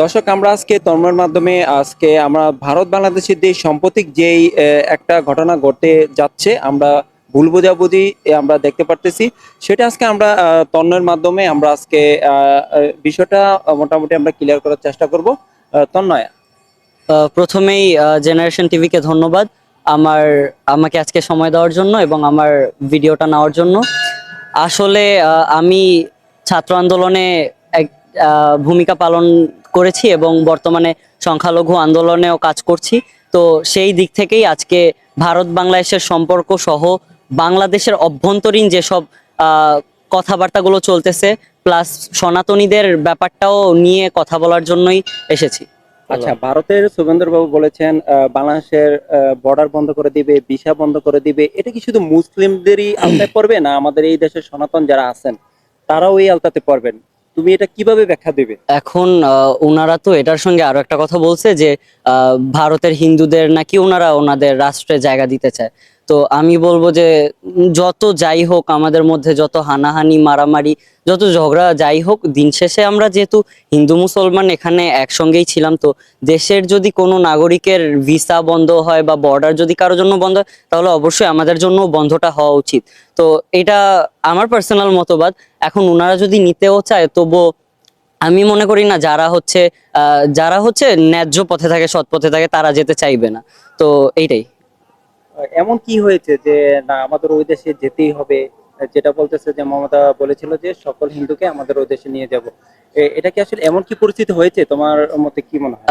দর্শক, আমরা আজকে তন্ময়ের মাধ্যমে, আজকে আমরা ভারত বাংলাদেশের যে সাম্প্রতিক যেই একটা ঘটনা ঘটে যাচ্ছে, আমরা ভুল বোঝাবুঝি আমরা দেখতে পারতেছি। সেটা আজকে আমরা তন্ময়ের মাধ্যমে আমরা আজকে বিষয়টা মোটামুটি আমরা ক্লিয়ার করার চেষ্টা করব। তন্ময়। প্রথমেই জেনারেশন টিভিকে ধন্যবাদ আমার, আমাকে আজকে সময় দেওয়ার জন্য এবং আমার ভিডিওটা নেওয়ার জন্য। আসলে আমি ছাত্র আন্দোলনে ভূমিকা পালন করেছি এবং বর্তমানে সংখ্যালঘু আন্দোলনেও কাজ করছি। তো সেই দিক থেকেই আজকে ভারত বাংলাদেশের সম্পর্ক সহ বাংলাদেশের অভ্যন্তরীণ যেসব কথাবার্তাগুলো চলতেছে প্লাস সনাতনীদের ব্যাপারটাও নিয়ে কথা বলার জন্যই এসেছি। আচ্ছা ভারতের সুবেন্দ্র বাবু বলেছেন বাংলাদেশের বর্ডার বন্ধ করে দিবে ভিসা বন্ধ করে দিবে এটা কি শুধু মুসলিমদেরই আওতায় পড়বে না আমাদের এই দেশের সনাতন যারা আছেন তারাও এই আওতাতে পড়বেন? তুমি এটা কীভাবে ব্যাখ্যা দেবে? এখন ওনারা তো এটার সঙ্গে আরও একটা কথা বলছে যে ভারতের হিন্দুদের নাকি ওনারা ওনাদের রাষ্ট্রে জায়গা দিতে চায়। তো আমি বলব যে যত যাই হোক আমাদের মধ্যে যত হানাহানি, মারামারি, যত ঝগড়া যাই হোক, দিন শেষে আমরা যেহেতু হিন্দু, মুসলমান এখানে একসঙ্গেই ছিলাম, তো দেশের যদি কোনো নাগরিকের ভিসা বন্ধ হয় বা বর্ডার যদি কারোর জন্য বন্ধ হয়, তাহলে অবশ্যই আমাদের জন্য বন্ধটা হওয়া উচিত। তো এটা আমার পার্সোনাল মতবাদ। এখন ওনারা যদি নিতেও চায়, তবুও আমি মনে করি না যারা হচ্ছে যারা হচ্ছে ন্যায্য পথে থাকে, সৎ পথে থাকে, তারা যেতে চাইবে না। তো এইটাই। এমন কি হয়েছে যে, না, আমাদের ওই দেশে যেতেই হবে? যেটা বলতেছে যে, মমতা বলেছিল যে, সকল হিন্দুকে আমাদের ওই দেশে নিয়ে যাব। এটা কি আসলে এমন কি পরিস্থিতি হয়েছে? তোমার মতে কি মনে হয়?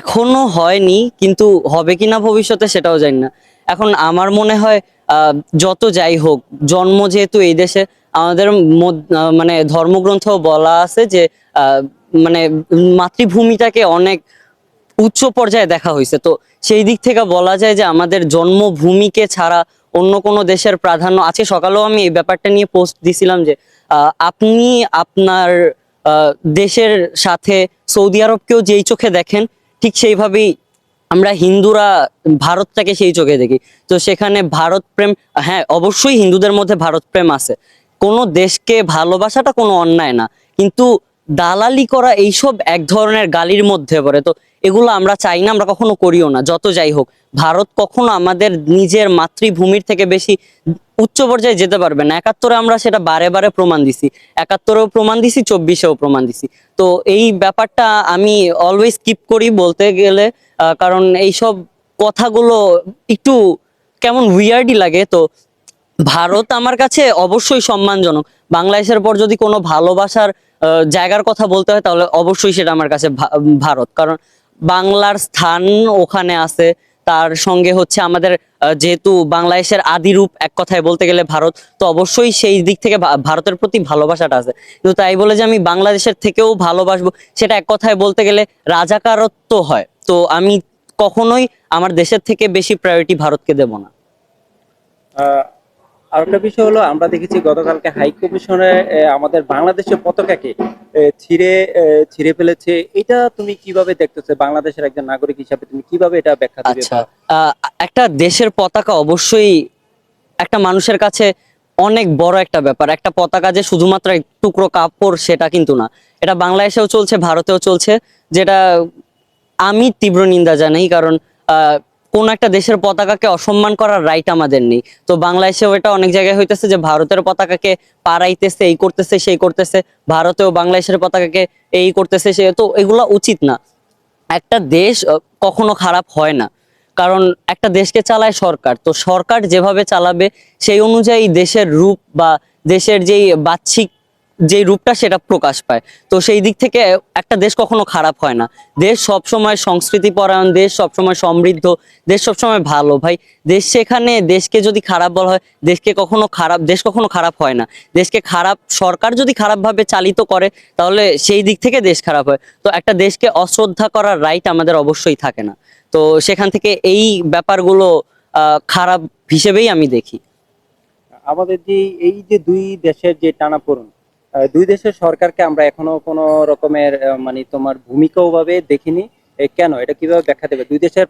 এখনও হয়নি, কিন্তু হবে কিনা ভবিষ্যতে সেটাও জানি না। এখন আমার মনে হয় যত যাই হোক, জন্ম যেহেতু এই দেশে, আমাদের মানে ধর্মগ্রন্থ বলা আছে যে মানে মাতৃভূমিটাকে অনেক উচ্চ পর্যায়ে দেখা হয়েছে। তো সেই দিক থেকে বলা যায় যে আমাদের জন্মভূমিকে ছাড়া অন্য কোনো দেশের প্রাধান্য আজকে সকালেও আমি এই ব্যাপারটা নিয়ে পোস্ট দিছিলাম যে আপনি আপনার দেশের সাথে সৌদি আরবকেও যেই চোখে দেখেন, ঠিক সেইভাবেই আমরা হিন্দুরা ভারতটাকে সেই চোখে দেখি। তো সেখানে ভারত প্রেম হ্যাঁ অবশ্যই হিন্দুদের মধ্যে ভারত প্রেম আছে। কোনো দেশকে ভালোবাসাটা কোনো অন্যায় না। কিন্তু দালালি করা এইসব এক ধরনের গালির মধ্যে পড়ে। তো এগুলো আমরা চাই না, আমরা কখনো করিও না, যত যাই হোক। ভারত কখনো আমাদের নিজের মাতৃভূমির থেকে বেশি উচ্চ পর্যায়ে যেতে পারবে না। একাত্তরে আমরা সেটা বারে বারে প্রমাণ দিছি। একাত্তরেও প্রমাণ দিছি, চব্বিশেও প্রমাণ দিছি। তো এই ব্যাপারটা আমি অলওয়েজ কিপ করি বলতে গেলে কারণ এইসব কথাগুলো একটু কেমন উইয়ার্ডই লাগে। তো ভারত আমার কাছে অবশ্যই সম্মানজনক। বাংলাদেশের পর যদি কোনো ভালোবাসার জায়গার কথা বলতে হয়, তাহলে অবশ্যই সেটা আমার কাছে ভারত। কারণ বাংলার স্থান ওখানে আছে। তার সঙ্গে হচ্ছে আমাদের যেহেতু বাংলাদেশের আদিরূপ এক কথায় বলতে গেলে ভারত, তো অবশ্যই সেই দিক থেকে ভারতের প্রতি ভালোবাসাটা আছে। কিন্তু তাই বলে যে আমি বাংলাদেশের থেকেও ভালোবাসবো, সেটা এক কথায় বলতে গেলে রাজাকারত্ব হয়। তো আমি কখনোই আমার দেশের থেকে বেশি প্রায়োরিটি ভারতকে দেব না। আহ, আরেকটা বিষয় হলো আমরা দেখেছি গতকালকে হাই কমিশনে আমাদের বাংলাদেশের পতাকাকে ছিঁড়ে ছিঁড়ে ফেলেছে। এটা তুমি কীভাবে দেখতেছো? বাংলাদেশের একজন নাগরিক হিসাবে তুমি কীভাবে এটা ব্যাখ্যা আচ্ছা একটা দেশের পতাকা অবশ্যই একটা মানুষের কাছে অনেক বড় একটা ব্যাপার। একটা পতাকা যে শুধুমাত্র এক টুকরো কাপড় সেটা কিন্তু না। এটা বাংলাদেশেও চলছে ভারতেও চলছে যেটা আমি তীব্র নিন্দা জানাই কারণ কোন একটা দেশের পতাকাকে অসম্মান করার রাইট আমাদের নেই। তো বাংলাদেশেও এটা অনেক জায়গায় হইতেছে যে ভারতের পতাকাকে পাড়াইতেছে, এই করতেছে, সেই করতেছে। ভারতেও বাংলাদেশের পতাকাকে এই করতেছে, সে তো এগুলা উচিত না। একটা দেশ কখনো খারাপ হয় না। কারণ একটা দেশকে চালায় সরকার। তো সরকার যেভাবে চালাবে, সেই অনুযায়ী দেশের রূপ বা দেশের যেই বাহ্যিক যে রূপটা সেটা প্রকাশ পায়। তো সেই দিক থেকে একটা দেশ কখনো খারাপ হয় না। দেশ সবসময় সংস্কৃতি পরায়ণ দেশ সবসময় সমৃদ্ধ, দেশ সবসময় ভালো। ভাই, দেশ সেখানে দেশকে যদি খারাপ বলা হয়, দেশকে কখনো খারাপ, দেশ কখনো খারাপ হয় না। দেশকে খারাপ, সরকার যদি খারাপভাবে চালিত করে, তাহলে সেই দিক থেকে দেশ খারাপ হয়। তো একটা দেশকে অশ্রদ্ধা করার রাইট আমাদের অবশ্যই থাকে না। তো সেখান থেকে এই ব্যাপারগুলো খারাপ হিসেবেই আমি দেখি। আমাদের যে এই যে দুই দেশের যে টানাপোড়েন দুই দেশের সরকারকে আমরা এখনও কোনো রকমের মানে তোমার ভূমিকাও ভাবে দেখিনি। কেন? এটা কীভাবে ব্যাখ্যা দেবে? দুই দেশের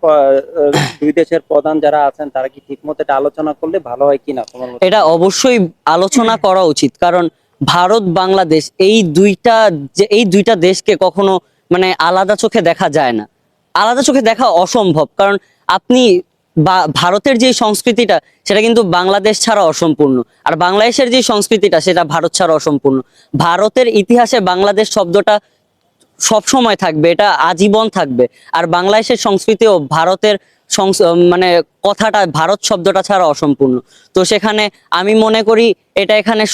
দুই দেশের প্রধান যারা আছেন, তারা কি ঠিক মতো এটা আলোচনা করলে ভালো হয় কিনা তোমার এটা অবশ্যই আলোচনা করা উচিত, কারণ ভারত, বাংলাদেশ এই দুইটা যে, এই দুইটা দেশকে কখনো মানে আলাদা চোখে দেখা যায় না। আলাদা চোখে দেখা অসম্ভব, কারণ আপনি বা- ভারতের যে সংস্কৃতিটা, সেটা কিন্তু বাংলাদেশ ছাড়া অসম্পূর্ণ। আর বাংলাদেশের যে সংস্কৃতিটা, সেটা ভারত ছাড়া অসম্পূর্ণ। ভারতের ইতিহাসে বাংলাদেশ শব্দটা সব সময় থাকবে, এটা আজীবন থাকবে। আর বাংলাদেশের সংস্কৃতি ও ভারতের মানে কথাটা, ভারত শব্দটা ছাড়া অসম্পূর্ণ। তো সেখানে আমি মনে করি, এটা এখানে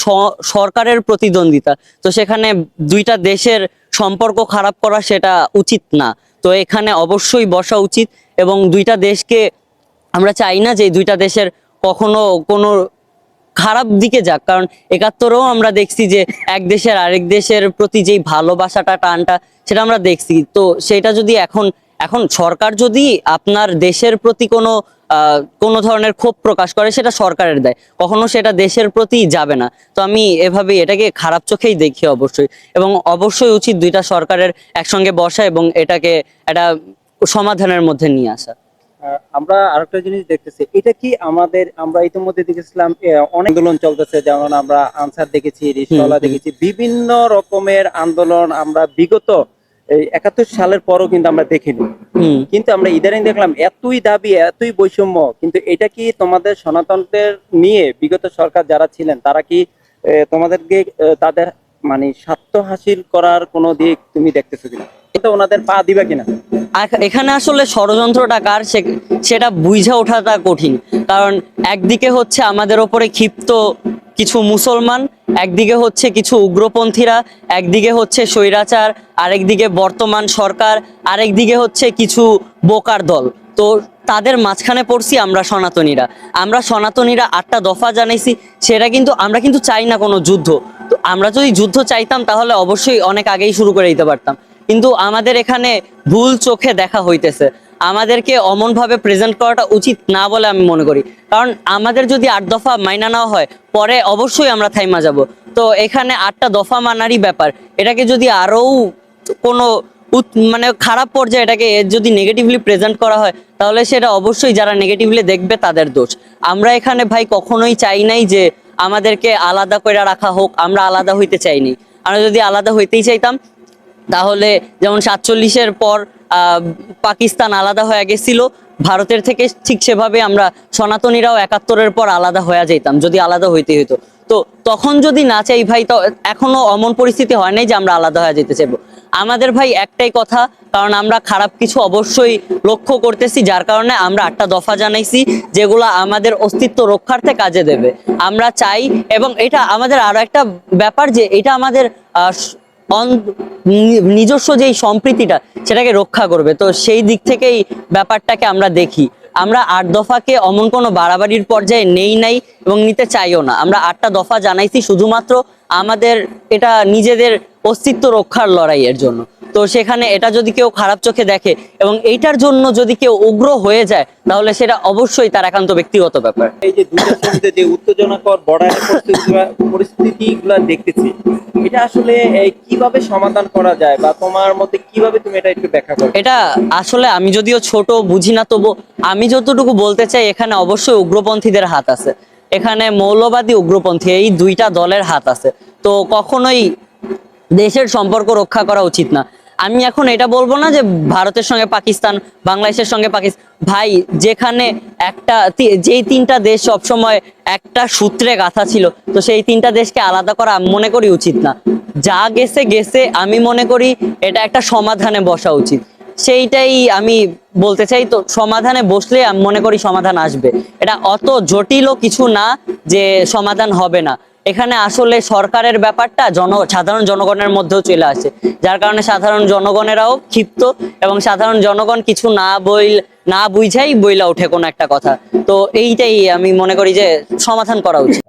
সরকারের প্রতিদ্বন্দ্বিতা। তো সেখানে দুইটা দেশের সম্পর্ক খারাপ করা সেটা উচিত না। তো এখানে অবশ্যই বসা উচিত এবং দুইটা দেশকে আমরা চাই না যে দুইটা দেশের কখনো কোনো খারাপ দিকে যাক, কারণ একাত্তরেও আমরা দেখছি যে এক দেশের আরেক দেশের প্রতি যেই ভালোবাসাটা, টানটা, সেটা আমরা দেখছি। তো সেটা যদি এখন এখন সরকার যদি আপনার দেশের প্রতি কোনো কোনো ধরনের ক্ষোভ প্রকাশ করে, সেটা সরকারের দেয়। কখনো সেটা দেশের প্রতি যাবে না। তো আমি এভাবে এটাকে খারাপ চোখেই দেখি অবশ্যই। এবং অবশ্যই উচিত দুইটা সরকারের একসঙ্গে বসা এবং এটাকে, একটা সমাধানের মধ্যে নিয়ে আসা। আমরা আরেকটা জিনিস দেখতেছি। এটা কি আমাদের আমরা ইতিমধ্যে দেখেছিলাম অনেক আন্দোলন চলতেছে যেমন আমরা আনসার দেখেছি রিসওয়ালা দেখেছি বিভিন্ন রকমের আন্দোলন আমরা বিগত এই একাত্তর সালের পরও কিন্তু আমরা দেখিনি। কিন্তু আমরা ইদানিং দেখলাম এতই দাবি এতই বৈষম্য কিন্তু এটা কি তোমাদের সনাতনদের নিয়ে বিগত সরকার যারা ছিলেন তারা কি তোমাদেরকে তাদের মানে স্বার্থ হাসিল করার কোনো দিক তুমি দেখতেছো কিনা? এটা ওনাদের পা দিবা কিনা? এখানে আসলে ষড়যন্ত্রটা কার? সেটা বুঝে ওঠাটা কঠিন। কারণ একদিকে হচ্ছে আমাদের ওপরে ক্ষিপ্ত কিছু মুসলমান, একদিকে হচ্ছে কিছু উগ্রপন্থীরা, একদিকে হচ্ছে স্বৈরাচার, আরেকদিকে বর্তমান সরকার, আরেকদিকে হচ্ছে কিছু বোকার দল। তো তাদের মাঝখানে পড়ছি আমরা সনাতনীরা। আমরা সনাতনীরা আটটা দফা জানাইছি, সেটা কিন্তু আমরা কিন্তু চাই না কোনো যুদ্ধ। তো আমরা যদি যুদ্ধ চাইতাম তাহলে অবশ্যই অনেক আগেই শুরু করে দিতে পারতাম। কিন্তু আমাদের এখানে ভুল চোখে দেখা হইতেছে। আমাদেরকে অমন ভাবে প্রেজেন্ট করাটা উচিত না বলে আমি মনে করি। কারণ আমাদের যদি আট দফা মাইনা নেওয়া হয়, পরে অবশ্যই আমরা থাইমা যাব। তো এখানে আটটা দফা মানারই ব্যাপার। এটাকে যদি আরও কোনো মানে খারাপ পর্যায়ে এটাকে যদি নেগেটিভলি প্রেজেন্ট করা হয়, তাহলে সেটা অবশ্যই যারা নেগেটিভলি দেখবে তাদের দোষ। আমরা এখানে ভাই কখনোই চাই নাই যে আমাদেরকে আলাদা করে রাখা হোক, আমরা আলাদা হইতে চাইনি। আমরা যদি আলাদা হইতেই চাইতাম তাহলে যেমন সাতচল্লিশের পর পাকিস্তান আলাদা হয়ে গেছিল, ভারতের থেকে ঠিক সেভাবে আমরা সনাতনীরাও একাত্তরের পর আলাদা হয়ে যেতাম, যদি আলাদা হইতে হইতো। তো তখন যদি না চাই ভাই, তো এখনও অমন পরিস্থিতি হয় নাই যে আমরা আলাদা হয়ে যেতে চাইব। আমাদের ভাই একটাই কথা, কারণ আমরা খারাপ কিছু অবশ্যই লক্ষ্য করতেছি, যার কারণে আমরা আটটা দফা জানাইছি, যেগুলো আমাদের অস্তিত্ব রক্ষার্থে কাজে দেবে। আমরা চাই, এবং এটা আমাদের আরও একটা ব্যাপার যে, এটা আমাদের নিজস্ব যেই সম্প্রীতিটা, সেটাকে রক্ষা করবে। তো সেই দিক থেকেই ব্যাপারটাকে আমরা দেখি। আমরা আট দফাকে অমন কোনো বাড়াবাড়ির পর্যায়ে নেই নাই এবং নিতে চাইও না। আমরা আটটা দফা জানাইছি শুধুমাত্র আমাদের এটা নিজেদের অস্তিত্ব রক্ষার লড়াইয়ের জন্য। তো সেখানে এটা যদি কেউ খারাপ চোখে দেখে এবং এইটার জন্য যদি কেউ উগ্র হয়ে যায় তাহলে সেটা অবশ্যই তার একান্ত ব্যক্তিগত ব্যাপার। এই যে দুইটার মধ্যে যে উত্তেজনাকর বর্ডারের পরিস্থিতিগুলো দেখতেছি এটা আসলে কীভাবে সমাধান করা যায় বা তোমার মতে কীভাবে তুমি এটা একটু ব্যাখ্যা করো এটা আসলে আমি যদিও ছোট বুঝি না তবু আমি যতটুকু বলতে চাই এখানে অবশ্যই উগ্রপন্থীদের হাত আছে। এখানে মৌলবাদী উগ্রপন্থী এই দুইটা দলের হাত আছে। তো কখনোই দেশের সম্পর্ক রক্ষা করা উচিত না। আমি এখন এটা বলব না যে ভারতের সঙ্গে পাকিস্তান, বাংলাদেশের সঙ্গে পাকিস্তান। ভাই, যেখানে একটা যেই তিনটা দেশ সবসময় একটা সূত্রে গাথা ছিল, তো সেই তিনটা দেশকে আলাদা করা মনে করি উচিত না। যা গেছে গেছে, আমি মনে করি এটা একটা সমাধানে বসা উচিত। সেইটাই আমি বলতে চাই, তো সমাধানে বসলে আমি মনে করি সমাধান আসবে। এটা অত জটিলও কিছু না যে সমাধান হবে না। এখানে আসলে সরকারের ব্যাপারটা জন, সাধারণ জনগণের মধ্যেও চলে আসে। যার কারণে সাধারণ জনগণেরাও ক্ষিপ্ত এবং সাধারণ জনগণ কিছু না বইল, না বুঝাই বইলা ওঠে কোনো একটা কথা। তো এইটাই আমি মনে করি যে সমাধান করা উচিত।